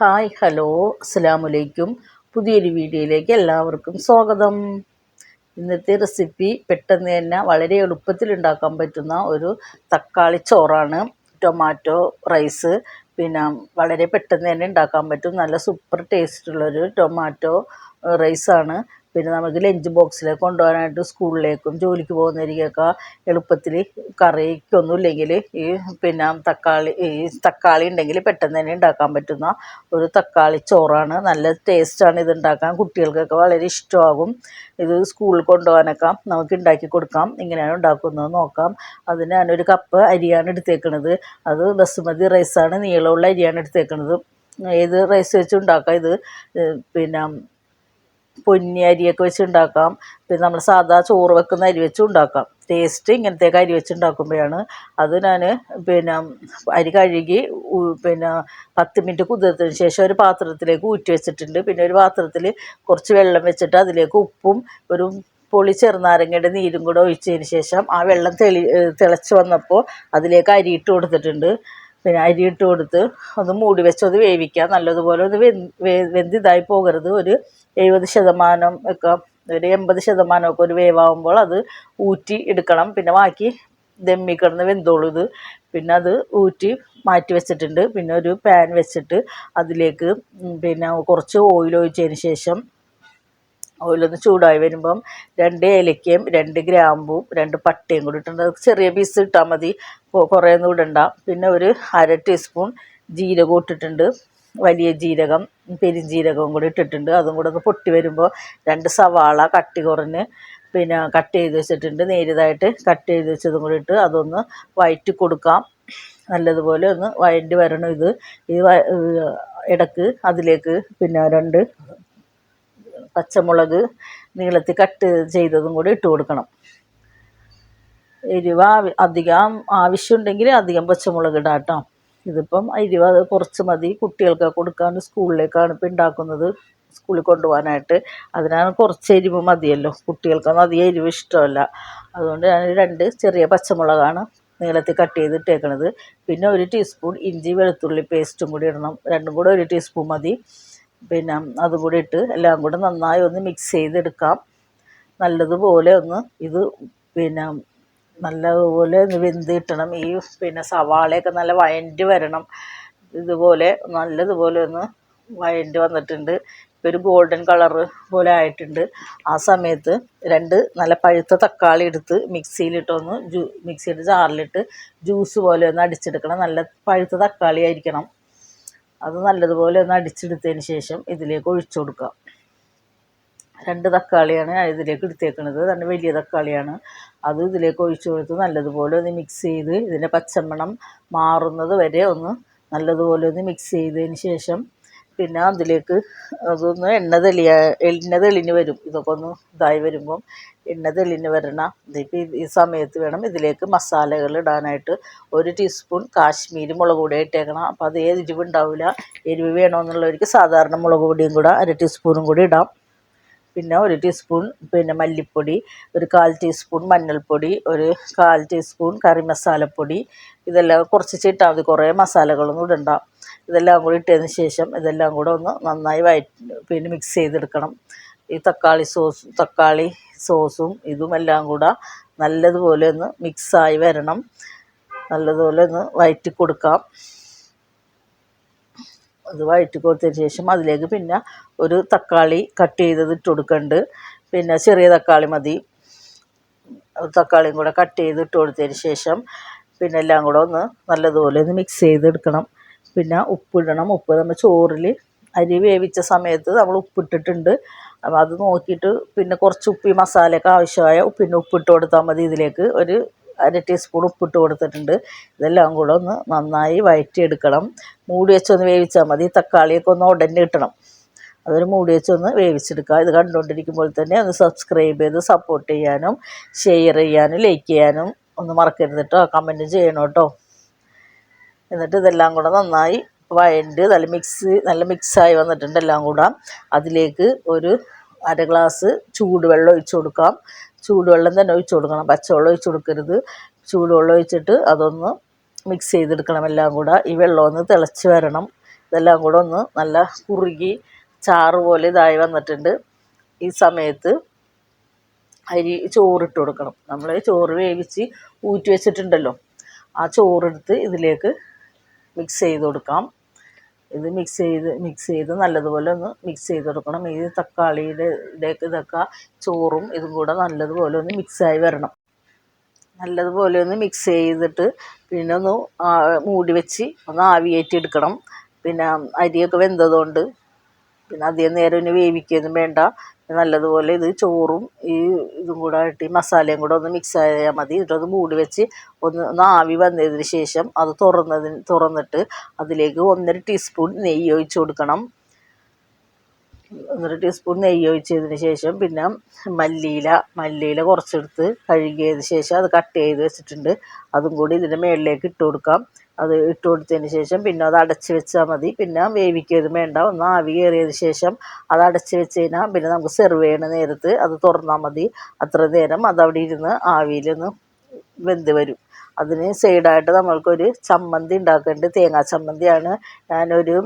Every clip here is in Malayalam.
ഹായ് ഹലോ അസ്സാമലൈക്കും പുതിയൊരു വീഡിയോയിലേക്ക് എല്ലാവർക്കും സ്വാഗതം. ഇന്നത്തെ റെസിപ്പി പെട്ടെന്ന് തന്നെ വളരെ എളുപ്പത്തിൽ ഉണ്ടാക്കാൻ പറ്റുന്ന ഒരു തക്കാളി ചോറാണ്. ടൊമാറ്റോ റൈസ് പിന്നെ വളരെ പെട്ടെന്ന് തന്നെ ഉണ്ടാക്കാൻ പറ്റും. നല്ല സൂപ്പർ ടേസ്റ്റുള്ളൊരു ടൊമാറ്റോ റൈസാണ്. പിന്നെ നമുക്ക് ലഞ്ച് ബോക്സിലേക്ക് കൊണ്ടുപോകാനായിട്ട് സ്കൂളിലേക്കും ജോലിക്ക് പോകുന്നവരിക്കൊക്കെ എളുപ്പത്തിൽ കറിക്കൊന്നും ഇല്ലെങ്കിൽ ഈ പിന്നെ തക്കാളി ഈ തക്കാളി ഉണ്ടെങ്കിൽ പെട്ടെന്ന് തന്നെ ഉണ്ടാക്കാൻ പറ്റുന്ന ഒരു തക്കാളി ചോറാണ്. നല്ല ടേസ്റ്റാണ് ഇത് ഉണ്ടാക്കാൻ. കുട്ടികൾക്കൊക്കെ വളരെ ഇഷ്ടമാകും. ഇത് സ്കൂളിൽ കൊണ്ടുപോകാനൊക്കെ നമുക്ക് ഉണ്ടാക്കി കൊടുക്കാം. ഇങ്ങനെയാണ് ഉണ്ടാക്കുന്നത്. നോക്കാം. അതിന് ഞാനൊരു കപ്പ് അരിയാണ് എടുത്തേക്കുന്നത് അത് ബസുമതി റൈസാണ് നീളമുള്ള അരിയാണ് എടുത്തേക്കുന്നത് ഏത് റൈസ് വെച്ച് ഉണ്ടാക്കാം? ഇത് പിന്നെ പൊന്നി അരിയൊക്കെ വെച്ച് ഉണ്ടാക്കാം പിന്നെ നമ്മൾ സാധാ ചോറ് വെക്കുന്ന അരി വെച്ചും ഉണ്ടാക്കാം ടേസ്റ്റ് ഇങ്ങനത്തെയൊക്കെ അരി വെച്ച് ഉണ്ടാക്കുമ്പോഴാണ് അത് ഞാൻ പിന്നെ അരി കഴുകി പിന്നെ പത്ത് മിനിറ്റ് കുതിർത്തതിന് ശേഷം ഒരു പാത്രത്തിലേക്ക് ഊറ്റി വെച്ചിട്ടുണ്ട്. പിന്നെ ഒരു പാത്രത്തിൽ കുറച്ച് വെള്ളം വെച്ചിട്ട് അതിലേക്ക് ഉപ്പും ഒരു പൊളി ചെറുനാരങ്ങയുടെ നീരും കൂടെ ഒഴിച്ചതിന് ശേഷം ആ വെള്ളം തെളി തിളച്ച് വന്നപ്പോൾ അതിലേക്ക് അരി ഇട്ട് കൊടുത്തിട്ടുണ്ട്. പിന്നെ അരി ഇട്ട് കൊടുത്ത് ഒന്ന് മൂടി വെച്ച് അത് വേവിക്കാം നല്ലതുപോലെ ഒന്ന് വെന്തിതായി പോകരുത്. ഒരു എഴുപത് ശതമാനം ഒക്കെ ഒരു എൺപത് ശതമാനമൊക്കെ ഒരു വേവാകുമ്പോൾ അത് ഊറ്റി എടുക്കണം. പിന്നെ ബാക്കി ദമ്മി കിടന്ന് വെന്തോളും ഇത്. പിന്നെ അത് ഊറ്റി മാറ്റി വെച്ചിട്ടുണ്ട്. പിന്നെ ഒരു പാൻ വെച്ചിട്ട് അതിലേക്ക് പിന്നെ കുറച്ച് ഓയിൽ ഒഴിച്ചതിന് ശേഷം ഓയിലൊന്ന് ചൂടായി വരുമ്പം രണ്ട് ഏലക്കയും രണ്ട് ഗ്രാമ്പും രണ്ട് പട്ടയും കൂടി ഇട്ടുണ്ട് അത് ചെറിയ പീസ് ഇട്ടാൽ മതി. കുറേ ഒന്നും ഇടണ്ട. പിന്നെ ഒരു അര ടീസ്പൂൺ ജീരകം ഇട്ടിട്ടുണ്ട്. വലിയ ജീരകം പെരിഞ്ജീരകവും കൂടി ഇട്ടിട്ടുണ്ട്. അതും കൂടെ ഒന്ന് പൊട്ടി വരുമ്പോൾ രണ്ട് സവാള കട്ടി കുറഞ്ഞ് പിന്നെ കട്ട് ചെയ്ത് വെച്ചിട്ടുണ്ട്. നേരിതായിട്ട് കട്ട് ചെയ്ത് വെച്ചതും കൂടി ഇട്ട് അതൊന്ന് വയറ്റി കൊടുക്കാം. നല്ലതുപോലെ ഒന്ന് വയണ്ടി വരണം ഇത്. ഇത് ഇടയ്ക്ക് അതിലേക്ക് പിന്നെ രണ്ട് പച്ചമുളക് നീളത്തിൽ കട്ട് ചെയ്തതും കൂടി ഇട്ട് കൊടുക്കണം. എരിവ അധികം ആവശ്യമുണ്ടെങ്കിൽ അധികം പച്ചമുളക് ഇടാം കേട്ടോ. ഇതിപ്പം എരിവ് കുറച്ച് മതി. കുട്ടികൾക്ക് കൊടുക്കാൻ സ്കൂളിലേക്കാണ് ഇപ്പം ഉണ്ടാക്കുന്നത്. സ്കൂളിൽ കൊണ്ടുപോകാനായിട്ട് അതിനാണ് കുറച്ച് എരിവ് മതിയല്ലോ. കുട്ടികൾക്കൊന്നും അധികം എരിവ് ഇഷ്ടമല്ല. അതുകൊണ്ട് ഞാൻ രണ്ട് ചെറിയ പച്ചമുളകാണ് നീളത്തിൽ കട്ട് ചെയ്തിട്ടേക്കണത്. പിന്നെ ഒരു ടീസ്പൂൺ ഇഞ്ചി വെളുത്തുള്ളി പേസ്റ്റും കൂടി ഇടണം. രണ്ടും കൂടെ ഒരു ടീസ്പൂൺ മതി. പിന്നെ അതും കൂടി ഇട്ട് എല്ലാം കൂടെ നന്നായി ഒന്ന് മിക്സ് ചെയ്തെടുക്കാം. നല്ലതുപോലെ ഒന്ന് ഇത് പിന്നെ നല്ലതുപോലെ ഒന്ന് വെന്ത് കിട്ടണം. ഈ പിന്നെ സവാളയൊക്കെ നല്ല വഴണ്ടി വരണം. ഇതുപോലെ നല്ലതുപോലെ ഒന്ന് വഴണ്ടി വന്നിട്ടുണ്ട്. ഇപ്പോൾ ഒരു ഗോൾഡൻ കളറ് പോലെ ആയിട്ടുണ്ട്. ആ സമയത്ത് രണ്ട് നല്ല പഴുത്ത തക്കാളി എടുത്ത് മിക്സിയിലിട്ടൊന്ന് ജ്യൂ മിക്സിയുടെ ജാറിലിട്ട് ജ്യൂസ് പോലെ ഒന്ന് അടിച്ചെടുക്കണം. നല്ല പഴുത്ത തക്കാളി ആയിരിക്കണം. അത് നല്ലതുപോലെ ഒന്ന് അടിച്ചെടുത്തതിന് ശേഷം ഇതിലേക്ക് ഒഴിച്ചു കൊടുക്കാം. രണ്ട് തക്കാളിയാണ് ഇതിലേക്ക് എടുത്തേക്കുന്നത് നല്ല വലിയ തക്കാളിയാണ്. അത് ഇതിലേക്ക് ഒഴിച്ചു കൊടുത്ത് നല്ലതുപോലെ ഒന്ന് മിക്സ് ചെയ്ത് ഇതിന്റെ പച്ചമണം മാറുന്നത് വരെ ഒന്ന് നല്ലതുപോലെ ഒന്ന് മിക്സ് ചെയ്തതിന് ശേഷം പിന്നെ അതിലേക്ക് അതൊന്ന് എണ്ണ തെളിയ എണ്ണ തെളിഞ്ഞ് വരും. ഇതൊക്കെ ഒന്ന് ഇതായി വരുമ്പം എണ്ണ തെളിഞ്ഞ് വരണം ഇതിപ്പോൾ ഈ സമയത്ത് വേണം ഇതിലേക്ക് മസാലകൾ ഇടാനായിട്ട്. ഒരു ടീസ്പൂൺ കാശ്മീരി മുളക് പൊടി ഇട്ടേക്കണം. അപ്പോൾ അതേ എരിവ് ഉണ്ടാവില്ല എരിവ് വേണമെന്നുള്ളവർക്ക് സാധാരണ മുളക് പൊടിയും കൂടെ അര ടീസ്പൂണും കൂടി ഇടാം. പിന്നെ ഒരു ടീസ്പൂൺ പിന്നെ മല്ലിപ്പൊടി ഒരു കാൽ ടീസ്പൂൺ മഞ്ഞൾപ്പൊടി ഒരു കാൽ ടീസ്പൂൺ കറി മസാലപ്പൊടി. ഇതെല്ലാം കുറച്ച് ഇട്ടാൽ മതി. കുറേ മസാലകളൊന്നും ഇടണ്ട. ഇതെല്ലാം കൂടി ഇട്ടതിന് ശേഷം ഇതെല്ലാം കൂടെ ഒന്ന് നന്നായി വഴറ്റി പിന്നെ മിക്സ് ചെയ്തെടുക്കണം. ഈ തക്കാളി സോസ് തക്കാളി സോസും ഇതും എല്ലാം കൂടെ നല്ലതുപോലെ ഒന്ന് മിക്സായി വരണം. നല്ലതുപോലെ ഒന്ന് വഴറ്റി കൊടുക്കാം. അത് വഴറ്റി കൊടുത്തതിന് ശേഷം അതിലേക്ക് പിന്നെ ഒരു തക്കാളി കട്ട് ചെയ്തത് ഇട്ട് കൊടുക്കുന്നുണ്ട് പിന്നെ ചെറിയ തക്കാളി മതി. തക്കാളിയും കൂടെ കട്ട് ചെയ്ത് ഇട്ട് കൊടുത്തതിന് ശേഷം പിന്നെ എല്ലാം കൂടെ ഒന്ന് നല്ലതുപോലെ ഒന്ന് മിക്സ് ചെയ്തെടുക്കണം. പിന്നെ ഉപ്പിടണം. ഉപ്പ് നമ്മൾ ചോറിൽ അരി വേവിച്ച സമയത്ത് നമ്മൾ ഉപ്പിട്ടിട്ടുണ്ട്. അപ്പോൾ അത് നോക്കിയിട്ട് പിന്നെ കുറച്ച് ഉപ്പി മസാലയൊക്കെ ആവശ്യമായ പിന്നെ ഉപ്പിട്ട് കൊടുത്താൽ മതി ഇതിലേക്ക്. ഒരു അര ടീസ്പൂൺ ഉപ്പിട്ട് കൊടുത്തിട്ടുണ്ട്. ഇതെല്ലാം കൂടെ ഒന്ന് നന്നായി വഴറ്റിയെടുക്കണം മൂടി വെച്ചൊന്ന് വേവിച്ചാൽ മതി. തക്കാളിയൊക്കെ ഒന്ന് ഉടനെ കിട്ടണം അതൊരു മൂടി വെച്ചൊന്ന് വേവിച്ചെടുക്കുക. ഇത് കണ്ടുകൊണ്ടിരിക്കുമ്പോൾ തന്നെ ഒന്ന് സബ്സ്ക്രൈബ് ചെയ്ത് സപ്പോർട്ട് ചെയ്യാനും ഷെയർ ചെയ്യാനും ലൈക്ക് ചെയ്യാനും ഒന്ന് മറക്കരുത് കേട്ടോ കമന്റ് ചെയ്യണം കേട്ടോ എന്നിട്ട് ഇതെല്ലാം കൂടെ നന്നായി വഴണ്ട് നല്ല മിക്സ് നല്ല മിക്സായി വന്നിട്ടുണ്ട് എല്ലാം കൂടെ. അതിലേക്ക് ഒരു അര ഗ്ലാസ് ചൂടുവെള്ളം ഒഴിച്ചു കൊടുക്കാം. ചൂടുവെള്ളം തന്നെ ഒഴിച്ചു കൊടുക്കണം. പച്ചവെള്ളം ഒഴിച്ചു കൊടുക്കരുത്. ചൂടുവെള്ളം ഒഴിച്ചിട്ട് അതൊന്ന് മിക്സ് ചെയ്തെടുക്കണം എല്ലാം കൂടെ. ഈ വെള്ളം ഒന്ന് തിളച്ച് വരണം. ഇതെല്ലാം കൂടെ ഒന്ന് നല്ല കുറുകി ചാറ് പോലെ ഇതായി വന്നിട്ടുണ്ട്. ഈ സമയത്ത് അരി ചോറിട്ട് കൊടുക്കണം. നമ്മൾ ചോറ് വേവിച്ച് ഊറ്റി വെച്ചിട്ടുണ്ടല്ലോ. ആ ചോറെടുത്ത് ഇതിലേക്ക് മിക്സ് ചെയ്ത് കൊടുക്കാം. ഇത് മിക്സ് ചെയ്ത് മിക്സ് ചെയ്ത് നല്ലതുപോലെ ഒന്ന് മിക്സ് ചെയ്ത് കൊടുക്കണം. ഈ തക്കാളിയുടെ ഇടയ്ക്ക് ഇതൊക്കെ ചോറും ഇതും കൂടെ നല്ലതുപോലെ ഒന്ന് മിക്സായി വരണം. നല്ലതുപോലെ ഒന്ന് മിക്സ് ചെയ്തിട്ട് പിന്നെ ഒന്ന് മൂടി വെച്ച് ഒന്ന് ആവിയേറ്റി എടുക്കണം. പിന്നെ അരിയൊക്കെ വെന്തതുകൊണ്ട് പിന്നെ അധികം നേരം ഇനി വേവിക്കുകയൊന്നും വേണ്ട. നല്ലതുപോലെ ഇത് ചോറും ഈ ഇതും കൂടെ ആയിട്ട് ഈ മസാലയും കൂടെ ഒന്ന് മിക്സ് ആയാൽ മതി. എന്നിട്ടത് മൂടി വെച്ച് ഒന്ന് ഒന്ന് ആവി വന്നതിന് ശേഷം അത് തുറന്നതിന് തുറന്നിട്ട് അതിലേക്ക് ഒന്നര ടീസ്പൂൺ നെയ്യ് ഒഴിച്ച് കൊടുക്കണം. ഒന്നര ടീസ്പൂൺ നെയ്യ് ഒഴിച്ചതിന് ശേഷം പിന്നെ മല്ലിയില മല്ലിയില കുറച്ചെടുത്ത് കഴുകിയതിന് ശേഷം അത് കട്ട് ചെയ്ത് വെച്ചിട്ടുണ്ട്. അതും കൂടി ഇതിന്റെ മുകളിലേക്ക് ഇട്ട് കൊടുക്കാം. അത് ഇട്ട് കൊടുത്തതിന് ശേഷം പിന്നെ അത് അടച്ച് വെച്ചാൽ മതി. പിന്നെ വേവിക്കുകയൊന്നും വേണ്ട. ഒന്ന് ആവി കയറിയതിന് ശേഷം അത് അടച്ച് വെച്ച് കഴിഞ്ഞാൽ പിന്നെ നമുക്ക് സെർവ് ചെയ്യണ നേരത്ത് അത് തുറന്നാൽ മതി. അത്ര നേരം അതവിടെ ഇരുന്ന് ആവിയിലൊന്ന് വെന്ത് വരും. അതിന് സൈഡായിട്ട് നമ്മൾക്കൊരു ചമ്മന്തി ഉണ്ടാക്കേണ്ടത് തേങ്ങാ ചമ്മന്തിയാണ്. ഞാനൊരു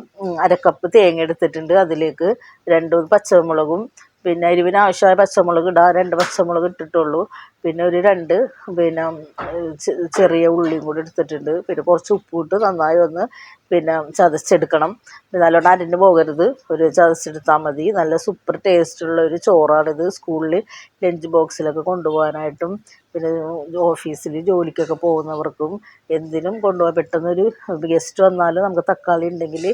അരക്കപ്പ് തേങ്ങ എടുത്തിട്ടുണ്ട്. അതിലേക്ക് രണ്ട് പച്ചമുളകും പിന്നെ എരിവിന് ആവശ്യമായ പച്ചമുളക് ഇടുക രണ്ട് പച്ചമുളക് ഇട്ടിട്ടുള്ളൂ. പിന്നെ ഒരു രണ്ട് പിന്നെ ചെറിയ ഉള്ളിയും കൂടി എടുത്തിട്ടുണ്ട്. പിന്നെ കുറച്ച് ഉപ്പും ഇട്ട് നന്നായി ഒന്ന് പിന്നെ ചതച്ചെടുക്കണം. നല്ലോണം അരിഞ്ഞു പോകരുത്. ഒരു ചതച്ചെടുത്താൽ മതി. നല്ല സൂപ്പർ ടേസ്റ്റുള്ള ഒരു ചോറാണിത് സ്കൂളിൽ ലഞ്ച് ബോക്സിലൊക്കെ കൊണ്ടുപോകാനായിട്ടും പിന്നെ ഓഫീസിൽ ജോലിക്കൊക്കെ പോകുന്നവർക്കും എന്തിനും കൊണ്ടുപോകാൻ പെട്ടെന്നൊരു ഗസ്റ്റ് വന്നാൽ നമുക്ക് തക്കാളി ഉണ്ടെങ്കിൽ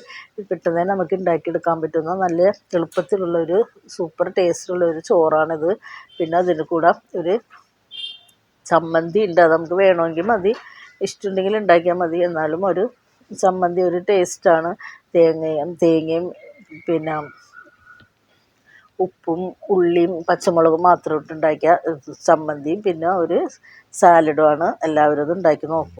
പെട്ടെന്ന് നമുക്ക് ഉണ്ടാക്കിയെടുക്കാൻ പറ്റുന്ന നല്ല എളുപ്പത്തിലുള്ളൊരു സൂപ്പർ ടേസ്റ്റുള്ള ഒരു ചോറാണിത്. പിന്നെ അതിന് കൂടെ ഒരു ചമ്മന്തി ഉണ്ട്. നമുക്ക് വേണമെങ്കിൽ മതി. ഇഷ്ടമുണ്ടെങ്കിൽ ഉണ്ടാക്കിയാൽ മതി. എന്നാലും ഒരു ചമ്മന്തി ഒരു ടേസ്റ്റാണ്. തേങ്ങയും തേങ്ങയും പിന്നെ ഉപ്പും ഉള്ളിയും പച്ചമുളകും മാത്രം ഇട്ടുണ്ടാക്കിയ ചമ്മന്തിയും പിന്നെ ഒരു സാലഡുമാണ് എല്ലാവരും അത് ഉണ്ടാക്കി നോക്കും.